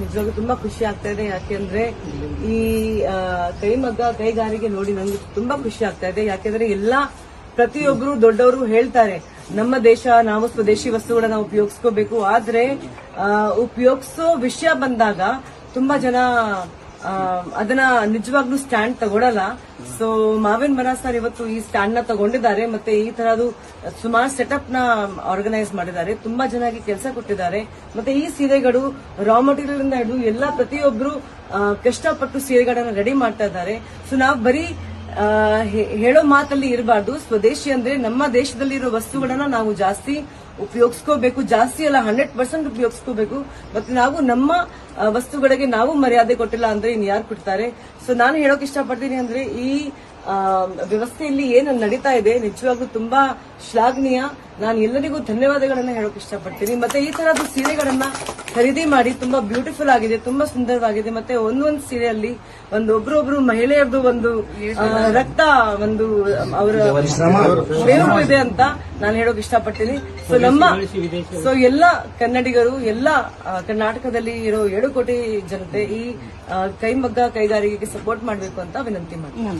ನಿಜವಾಗ್ಲೂ ತುಂಬಾ ಖುಷಿ ಆಗ್ತಾ ಇದೆ. ಯಾಕೆಂದ್ರೆ ಈ ಕೈಮಗ್ಗ, ಕೈಗಾರಿಕೆ ನೋಡಿ ನಂಗೆ ತುಂಬಾ ಖುಷಿ ಆಗ್ತಾ ಇದೆ. ಯಾಕೆಂದ್ರೆ ಎಲ್ಲಾ ಪ್ರತಿಯೊಬ್ಬರು ದೊಡ್ಡವರು ಹೇಳ್ತಾರೆ, ನಮ್ಮ ದೇಶ, ನಾವು ಸ್ವದೇಶಿ ವಸ್ತುಗಳನ್ನ ಉಪಯೋಗಿಸ್ಕೋಬೇಕು. ಆದ್ರೆ ಉಪಯೋಗಿಸೋ ವಿಷಯ ಬಂದಾಗ ತುಂಬಾ ಜನ ಅದನ್ನ ನಿಜವಾಗ್ಲೂ ಸ್ಟ್ಯಾಂಡ್ ತಗೊಳಲ್ಲ. ಸೊ ಮಾವಿನ್ ಮರ ಸರ್ ಇವತ್ತು ಈ ಸ್ಟ್ಯಾಂಡ್ನ ತಗೊಂಡಿದ್ದಾರೆ. ಮತ್ತೆ ಈ ತರದು ಸುಮಾರು ಸೆಟಪ್ನ ಆರ್ಗನೈಸ್ ಮಾಡಿದ್ದಾರೆ. ತುಂಬಾ ಜನಾಗಿ ಕೆಲಸ ಕೊಟ್ಟಿದ್ದಾರೆ. ಮತ್ತೆ ಈ ಸೀರೆಗಳು ರಾ ಮಟೀರಿಯಲ್ ಇಂದ ಹಿಡಿದು ಎಲ್ಲಾ ಪ್ರತಿಯೊಬ್ರು ಕಷ್ಟಪಟ್ಟು ಸೀರೆಗಳನ್ನ ರೆಡಿ ಮಾಡ್ತಾ ಇದ್ದಾರೆ. ಸೊ ನಾವು ಬರೀ ಹೇಳೋ ಮಾತಲ್ಲಿ ಇರಬಾರ್ದು. ಸ್ವದೇಶಿ ಅಂದ್ರೆ ನಮ್ಮ ದೇಶದಲ್ಲಿರೋ ವಸ್ತುಗಳನ್ನ ನಾವು ಜಾಸ್ತಿ ಉಪಯೋಗಿಸ್ಕೋಬೇಕು. ಜಾಸ್ತಿ ಅಲ್ಲ ಹಂಡ್ರೆಡ್ ಪರ್ಸೆಂಟ್ ಉಪಯೋಗಿಸ್ಕೋಬೇಕು. ಮತ್ತೆ ನಾವು ನಮ್ಮ ವಸ್ತುಗಳಿಗೆ ನಾವು ಮರ್ಯಾದೆ ಕೊಟ್ಟಿಲ್ಲ ಅಂದ್ರೆ ಇನ್ ಯಾರು ಕೊಡ್ತಾರೆ? ಸೊ ನಾನು ಹೇಳೋಕೆ ಇಷ್ಟಪಡ್ತೀನಿ ಅಂದ್ರೆ ಈ ವ್ಯವಸ್ಥೆಯಲ್ಲಿ ಏನು ನಡೀತಾ ಇದೆ, ನಿಜವಾಗ್ಲೂ ತುಂಬಾ ಶ್ಲಾಘನೀಯ. ನಾನು ಎಲ್ಲರಿಗೂ ಧನ್ಯವಾದಗಳನ್ನ ಹೇಳೋಕೆ ಇಷ್ಟಪಡ್ತೀನಿ. ಮತ್ತೆ ಈ ತರದ್ದು ಸೀರೆಗಳನ್ನ ಖರೀದಿ ಮಾಡಿ ತುಂಬಾ ಬ್ಯೂಟಿಫುಲ್ ಆಗಿದೆ ತುಂಬಾ ಸುಂದರವಾಗಿದೆ. ಮತ್ತೆ ಒಂದೊಂದು ಸೀರೆಯಲ್ಲಿ ಒಂದು ಒಬ್ರೊಬ್ರು ಮಹಿಳೆಯರದು ಒಂದು ರಕ್ತ ಒಂದು ಅವರ ಬೇರು ಇದೆ ಅಂತ ನಾನು ಹೇಳೋಕೆ ಇಷ್ಟಪಡ್ತೀನಿ. ಸೊ ನಮ್ಮ ಸೊ ಎಲ್ಲ ಕನ್ನಡಿಗರು ಎಲ್ಲ ಕರ್ನಾಟಕದಲ್ಲಿ ಇರೋ ಏಳು ಕೋಟಿ ಜನತೆ ಈ ಕೈಮಗ್ಗ ಕೈಗಾರಿಕೆಗೆ ಸಪೋರ್ಟ್ ಮಾಡಬೇಕು ಅಂತ ವಿನಂತಿ ಮಾಡ್ತೀನಿ.